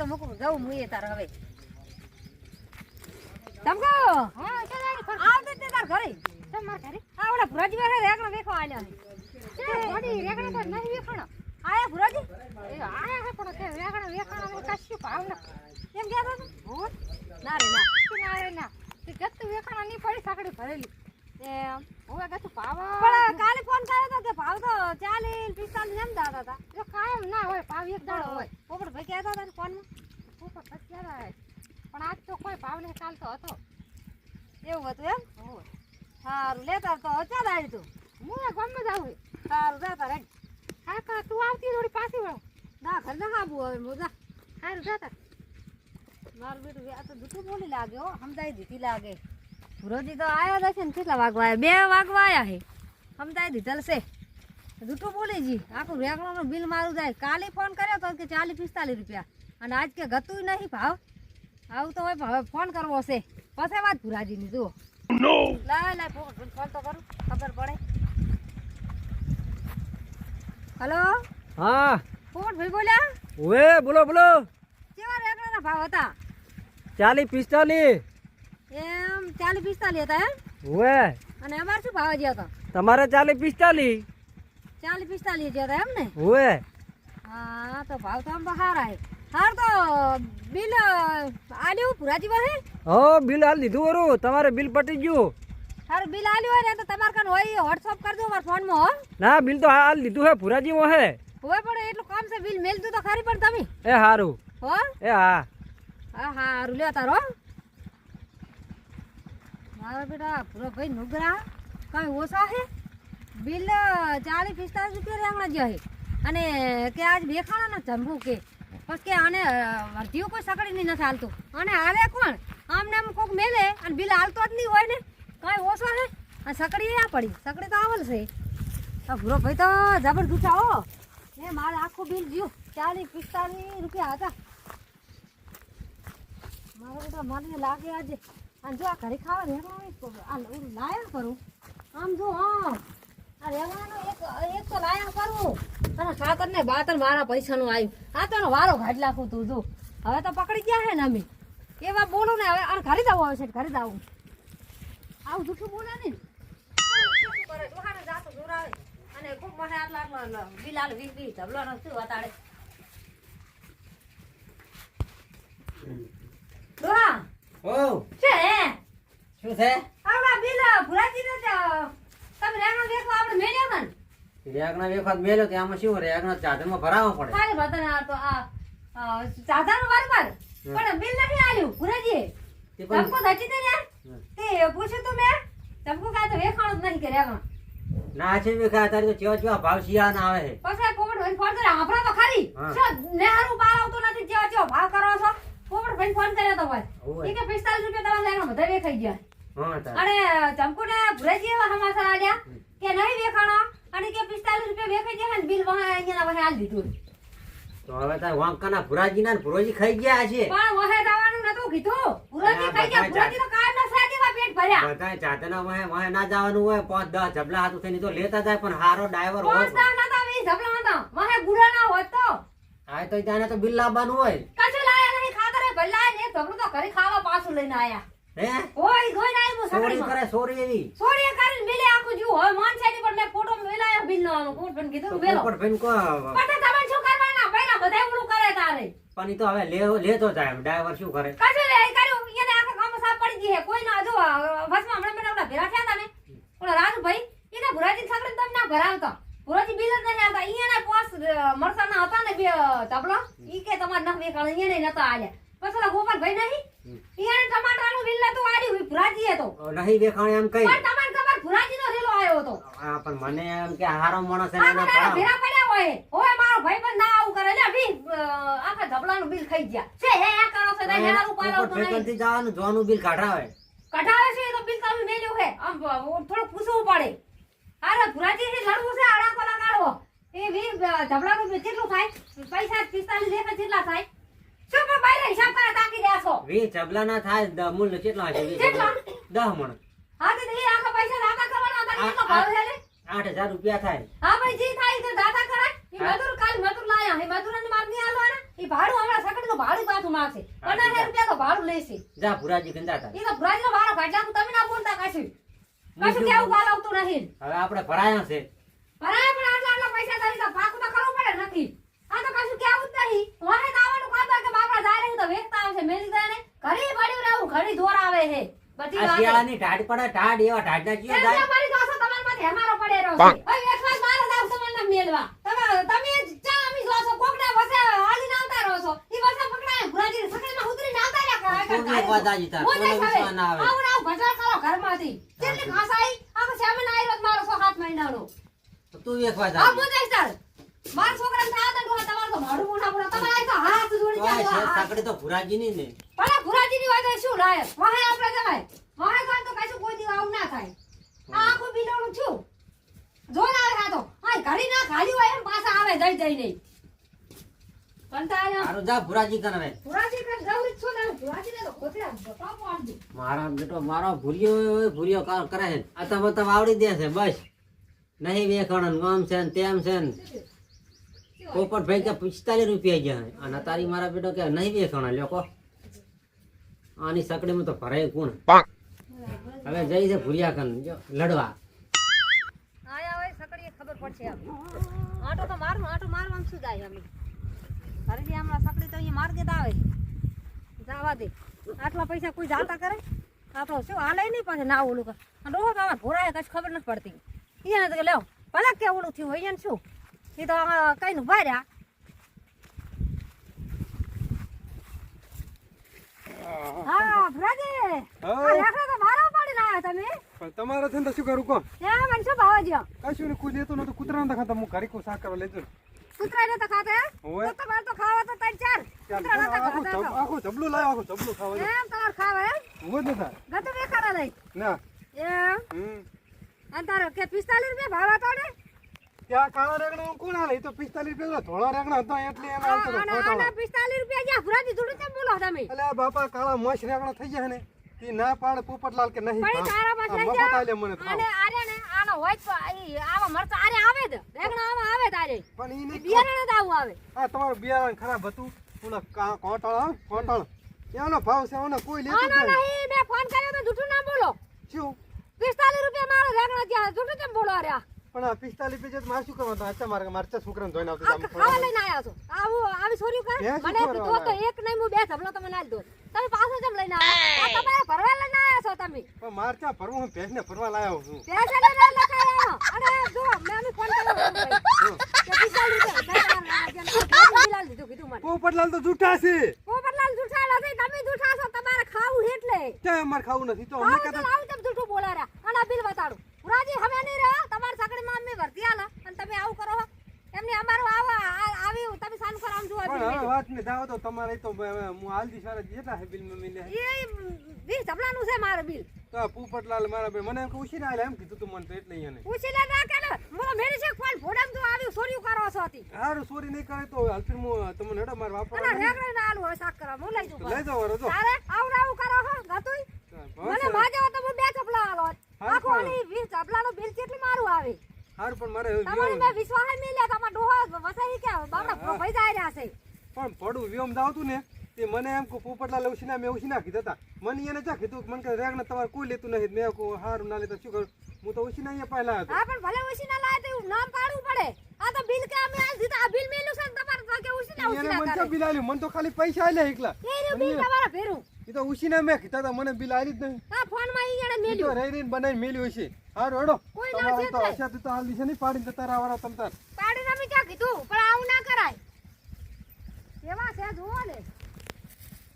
તો મૂકું. જવું મુઈએ તાર હવે. તમકો હા ચાલ આવતે તે તાર ઘરે. તમાર ઘરે. આવડે ભુરાજી વાળા રેકણો વેખો આલ્યો છે. વડી રેગણા તો નહીં વેખણો. આયા ભુરાજી? એ આયા હે પણ કે રેકણો વેખણો ને કશું ભાવ ન કેમ કે તો ભૂત ના રે ના. ના રે ના. કે ગતું વેખણા ની પડી સાકડી ભરેલી. એમ હવે ગતું ભાવ પણ કાલે ફોન કર્યો તો કે ભાવ તો ચાલીસ પિસ્તાલીસ એમ દાતા હતા. જો કાયમ ના હોય ભાવ એક દાડો હોય. પોપડ ભાઈ કહેતા હતા ને રહે પણ આજ તો કોઈ ભાવ નહીં કાલ તો હતો. એવું હતું એમ? હો સારું લેતા તો ચાલ આવી તું. હું એ ગમે જાઉં સારું જતા રે હા કા તું આવતી થોડી પાછી વળો. ના ઘર ના આવું હવે મોજા સારું જતા. મારું બેટું આ તો દુઃખું બોલી લાગે હો સમજાઈ દીધી લાગે. રોજી તો આવ્યા હશે ને કેટલા વાગવા આવ્યા બે વાગવા આવ્યા હે. સમજાઈ દીધલ છે દૂધું બોલી જી. આખું રેગણોનું બિલ મારું જાય. કાલે ફોન કર્યો તો કે ચાલીસ પિસ્તાલીસ રૂપિયા. અને આજ કે ગતું નહીં ભાવ. આવું તો હવે ફોન કરવો છે. પછી વાત ભુરાજીની જુઓ. લાય લા ફોન ફોન તો કરું. ખબર પડે. હલો? હા. ફોન ભાઈ બોલ્યા? ઓએ બોલો બોલો. કેવા રેગણાના ભાવ હતા? ચાલી પિસ્તાલી એમ ચાલીસ પિસ્તાલી હતા એમ? ઓએ અને અમારે શું ભાવ જ્યાં હતો? તમારે ચાલી પિસ્તાલી ચાલી પિસ્તાલીસ જ્યાં હતા એમ ને? ઓએ હા તો ભાવ તો આમ બહાર હે હાર તો બિલ આલ્યું પુરાજી પાસે? હો બિલ હાલ લીધું વરું. તમારે બિલ પટી ગયું. હારું બિલ આલ્યું હોય ને તો તમારે કન હોય વોટ્સઅપ કરજો મારા ફોનમાં હો. ના બિલ તો હાલ લીધું હે ભુરાજી હે. હોય પણ એટલું કામ છે બિલ મેલતું તો ખરી પણ તમે. એ હારું. હો? એ હા. હા હારું લ્યો તારો મારા બેટા પૂરો ભાઈ નુગરા કઈ ઓછા હે? બિલ ચાલીસ પિસ્તાલીસ રૂપિયા રેંગણા જ્યાં હે. અને કે આજ બેખાણા જમવું કે? પછી કે આને વર્ધીઓ કોઈ સકડી નહીં નથી હાલતું. અને આવે કોણ? આમને આમ કોક મેલે અને બિલ હાલતો જ નહીં હોય ને, કાંઈ ઓછો હે? અને સકડી આ પડી. સકડી તો આવલ છે. ભૂરો ભાઈ તો જબરદસ્ત હો એ મારે આખું બિલ જ્યું ચાલીસ, પિસ્તાલીસ રૂપિયા હતા. મારે તો મને લાગે આજે. અને જો આ ઘરે ખાવા ઓલું લાયા કરું. આમ જો હા એક એક તો લાયા કરવું અને ખાતર ને બાતર મારા પૈસાનું આવ્યું આ તો વારો ઘાટ નાખું તું જો. હવે તો પકડી ગયા હે ને અમે. એવા બોલો ને હવે અને ઘરે જવું આવે છે ઘરે જવું આવું. જૂઠું બોલે ને? જાતો જોરાવે. અને ખૂબ મને આટલા આટલા બિલ આલ વીસ વીસ ઢબલો વતાડે? ઓ છે? હે શું છે? બિલ ભુરાજી ને રેણો દેખો આપણે મેલ્યો ને? રેગના વેફાત મેલ્યો તો આમાં શું રેગણો ચાદરમાં ભરાવવા પડે. ખાલી બતન તો આ સાધારણ વારવાર પણ બિલ નથી આલ્યું પણ તમકો દચી દે ને. તે પૂછ્યું તું મેં તમકો કાંઈ તો વેખાણો જ નહીં કે રેગણો. ના છે વેખા તારી તો ચેવા ચેવા ભાવ શિયા ના આવે પછી કોમડ ભાઈ ફોન કરે આપણા તો ખરી નેહરું બાર આવતું નથી ચેવા ચેવા ભાવ કરો છો? કોમડ ભાઈ ફોન કરે તો ભાઈ કે પિસ્તાલીસ રૂપિયા તમારે લેવાનો બધા વેખાઈ ગયા. અને ચંપુને ભુરાજી એવા સમાચાર આલ્યા કે નહીં વેખાણો અને કે પિસ્તાલીસ રૂપિયા વેખાઈ ગયા ને બિલ વહા અહીંયા વહે આલી દીધું. તો હવે તાર વાંકાના ભુરાજી ના ભુરોજી ખાઈ ગયા છે. પણ વહે જવાનું નતું કીધું. ભુરાજી ખાઈ ગયા. ભુરાજી તો કાઢ ના સાજીમાં પેટ ભર્યા. બધા ચાતના વહે વહે ના જવાનું હોય પાંચ દસ જબલા હાથ થઈને તો લેતા જાય પણ હારો ડ્રાઈવર હોય પાંચ દાવ નતા વીસ જબલા નતા વહે ગુરા ના હોત તો. આ તો ત્યાં તો બિલ લાવવાનું હોય. કશું લાયા નહીં ખાતરે એ ભલા ને એક તો ઘરે ખાવા પાછું લઈને આયા. હે? કોઈ કોઈ ના આવ્યું સકડીમાં કરે સોરી એવી. સોરી કરીને મેલે આખું જો હવે માન છે પણ મેં ફોટો મેલાયો બિલ નો આનો કોટ બન કીધું મેલો. પોપટ ભાઈને કો પણ તમે શું કરવાના? પહેલા બધાય ઉડું કરે તારે. પણ ઈ તો હવે લે- લેતો જાય. ડ્રાઈવર શું કરે? કશું લે કર્યું એને આખા કામ સાફ પડી ગઈ હે કોઈ ના જો બસમાં હમણાં મને ઓલા ભેરા થયા ને. ઓલા રાજુભાઈ એને ભુરાજી સકડે તમે ના ભરાવતા. ભુરાજી બિલ જ નહીં આવતા અહીંયા પોસ મરસાના હતા ને બે તબલો ઈ કે તમારે નખ વેકાણ અહીંયા નતા આલ્યા. પછી ગોપાલભાઈ નહીં? અહીંયા ટમાટરનું બિલ નતું આલ્યું ભુરાજી હતો નહીં દેખાણે એમ કઈ. પણ તમાર ખબર ભુરાજીનો રેલો આવ્યો હતો. હા પણ મને એમ કે હારો માણસ એને ના ભરાવો. ભેરા પડ્યા હોય. ઓય મારો ભાઈ પણ ના આવું કરે. લે બી આખા ધબલાનું બિલ ખાઈ ગયા. છે હે આ કરો છે ને હેરા ઉપાડો તો નહીં. ફેકલથી જવાનું જોનું બિલ કાઢાવે. કાઢાવે છે તો બિલ તમે મેલ્યો હે આમ થોડું પૂછવું પડે. અરે ભુરાજી થી લડવું છે આડા કોલા કાઢો એ વી ધબલાનું બિલ કેટલું થાય? પૈસા 45 લેખા જેટલા થાય. પણ બાયરે હિસાબ કરે તાકી દેશો વી જબલા ના થાય દ- મૂલ્ય કેટલા મણ હા તો એ આખા પૈસા દાતા કરવાના હતા કેટલો ભાવ છે લે આઠ રૂપિયા થાય. હા ભાઈ જે થાય તો દાતા કરાય એ મજૂર કાલ મજૂર લાયા હે મજૂરને મારની આલો ને ઈ ભાડું હમણાં સકડીનું ભાડું પાછું માગશે. પચાસ રૂપિયા તો ભાડું લેશે. જા ભુરાજી ગંદા ઈ તો ભુરાજીનો ભાડો કાઢી નાખું તમે ના બોલતા કશું. કશું કેવું બાલ. આવતું નહીં. હવે આપણે ભરાયા છે. ભરાય પણ આટલા આટલા પૈસા તારી તો કરવું પડે નથી. આ તો કશું કેવું જ નહીં. વાહે તો આવવાનું કામ હોય કે બાપડા જાય નહીં તો વેચતા આવશે મેલી દે ને ઘરે પડ્યું રહેવું ઘડી ધોર આવે છે. બધી આ વાત. શિયાળાની ઢાઢ પડે ઢાઢ એવા ઢાઢના ચિયો એમ જાય? મારી પાસે તમારા માથે હમારો પડે રહ્યો છે હવે એક વાર મારે જાવ તમને મેલવા. તમે તમે ચા અમી જો છો કોકડા વસે હાલીને આવતા રહો છો. ઈ વસે પકડાય ભુરાજી ઉતરી ના આવતા રહ્યા કરે. અવાજ આવી તા, કોઈને વિશ્વાસ ના આવે. આવ આવું ભજન કરો ઘરમાંથી. કેટલી ઘાસ આવી? આખો સામે ના આવ્યો મારો સો હાથ મહિનાનો. તો તું એક વાર આ જા મુજે મારા છોકરાને થાય તો તમારો તો મારું મોઢા પૂરા તમારે જાય છે સાકડી તો ભુરાજીની ને. ભલે ભુરાજીની વાત શું લાયક વાહે આપણે જવાય વાહે જાય તો કશું કોઈ દીવા આવું ના થાય. આ આખું બિલોડું છું. જો ના આવે તો. આ ઘડી ના ખાલી હોય એમ પાછા આવે જઈ જઈ નહીં મારું કને બેટો ભૂરિયો ભૂર્યો કરે છે. આ તમે તમે આવડી દે છે બસ. નહીં વેખણ આમ છે ને તેમ છે ને. પોપટ ભાઈ કે પિસ્તાલીસ રૂપિયા ગયા અને તારી મારા બેટો કે નહીં વેખણ લોકો આની આની સકડીમાં તો ભરાય કોણ? હવે જઈ છે ભૂરિયા કન લડવા. આયા હોય સકડીએ ખબર પડશે આટો તો મારું આટો મારવાનું શું જાય અમે ઘરેથી હમણાં સકડી તો અહીંયા માર્કેટ આવે. જવા દે. આટલા પૈસા કોઈ જાતા કરે? આ શું હાલે નહીં પાછું ના ઓલું કર? ડોહો ભોરાય કશું ખબર નથી પડતી. અહીંયા તો લેવો ભલે કે ઓલું થયું હોય એને શું? એ તો કઈ નું ભાર્યા હા ભરાજી આ રેખા તો મારો પાડીને આયા તમે પણ તમારે છે ને તો શું કરું કહો એ મને શું ભાવ જ્યો કશું ને કોઈ લેતો નતો કૂતરા ના ખાતા હું ઘરે કોઈ શાક કરવા લેજો ને. કૂતરાને તો ખાતે. તો તમારે તો ખાવા તો ત્રણ ચાર ચાલ, કૂતરાને તો ખાતા તો. આખું જબલું લાવ્યો આખું જબલું ખાવા. એમ તમારે ખાવા એમ હું જ નતા. ગતું વેખાડા નહીં ના એમ હમ. અને તારો કે પિસ્તાલીસ રૂપિયા ભાવ હતો ને ત્યાં કાળા રેગણા કોણ હાલે તો પિસ્તાલીસ રૂપિયા ધોળા રેગણા હતા એટલે એને આવતો હતો અને ખોટો. આના રૂપિયા જ્યાં ભુરાજી જોડે કેમ બોલો તમે. અલે બાપા કાળા મોશ રેગણા થઈ ગયા ને એ ના પાડે પોપટલાલ કે નહીં પણ તારા પાસે મફત આલે મને અને આરે ને આનો હોય તો આવા મરચા આરે આવે જ. રેગણા આવા આવે તારે. પણ ઈ બિયારણ જ આવું આવે. આ તમારું બિયારણ ખરાબ હતું. કોટણ કોટળ કોટળ. એનો ભાવ છે એનો કોઈ લેતું નહીં મેં ફોન કર્યો તો જૂઠું ના બોલો. શું? પિસ્તાલીસ રૂપિયા મારો રેગણા ત્યાં જૂઠું કેમ બોલો રહ્યા પણ આ પિસ્તાલીસ પેજ મારે શું કરવાનું? આચા મારે મારચા છોકરાને જોઈને આવતો આ જામ ખાવા લઈને આયા છો. આવું આવી છોરી કા? મને તો તો એક નહીં હું બે ઢબલો તમે ના દો તમે પાછો જમ લઈને આવો આ તમારે ભરવા લઈને આયા છો તમે. પણ મારચા ભરવું હું ભેંસને ભરવા લાયો છું. પૈસા લઈને લખાયા અને જો મેં અમે ફોન કર્યો. કે પિસ્તાલીસ રૂપિયા. બિલાલ દીધું કીધું મને. પોપટલાલ તો જૂઠા છે. પોપટલાલ જૂઠા નથી. તમે જૂઠા છો. તમારે ખાવું એટલે. ક્યાં અમાર ખાવું નથી? તો અમે તો કહેતા લાવું તેમ જૂઠું બોલાર્યા અને આ બિલ બતાડું પુરાજી હવે નહીં રહ્યા તમારી સાંકળીમાં અમે ભરતી આલા અને તમે આવું કરો છો એમને અમારું આવા આ- આવી તમે સાનું કર આમ જોવા પણ બિલ ને દાવો તો તમારે તો હું હાલદી સારા જેટલા હે બિલ મમ્મી મિલે એ વીસ ઢબલાનું છે મારું બિલ તો પોપટલાલ મારા બે મને એમ કે ઉછીને આલે એમ કીધું તું મને તો એટલે અહીંયા લે ના કે મો મેરે છે ફોન ફોડમ તું આવ્યું સોર્યું કરો છો હતી સારું સોરી નહીં કરે તો હાલ ફિર હું તમને હેડો મારે અને વાપરવા રેગડે ના આલુ હવે સાક કરા હું લઈ જઉં લઈ જાઓ વરો જો. તારે આવું રાવ કરો હો ગતુંય મને માજે તો હું બે ચપલા આલો. આખો ની વીસ ચપલાનું બિલ કેટલું મારું આવે? હાર પણ મારે તમારી મે વિશ્વાસ મિલ્યા તમાર ડોહા વસાઈ કે બાપડા ભઈ જાય રહ્યા છે. પણ પડું વ્યોમ દાવતું ને તે મને એમ કે પોપટલાલ ઉછીના મેં ઉછીના કીધા હતા. મને એને ચા કીધું મને કે રેગને તમારે કોઈ લેતું નથી. મેં કહું હારું ના લેતા શું કરું? હું તો ઉછીના અહીંયા પહેલા હતો. હા પણ ભલે ઉછીના લાવે તો એવું નામ કાઢવું પડે. આ તો બિલ કે અમે આ દીધા આ બિલ મેલું છે તમારે તો કે ઉછીના ઉછીના કરે. મને તો બિલ આલ્યું મને તો ખાલી પૈસા આલ્યા એકલા. એ બિલ તમારા ભેરું. એ તો ઉછીના મેં કીધા હતા મને બિલ આલી જ નહીં. હા ફોનમાં ઈ તો મેલ્યું. રહી રહીને બનાવી મેલ્યું હશે. હારું હેડો. કોઈ ના છે તો હશે તો હાલ દિશે નહીં પાડીને જતા રહેવાના તમતાર પાડીને અમે ક્યાં કીધું? પણ આવું ના કરાય. એવા છે જુઓ ને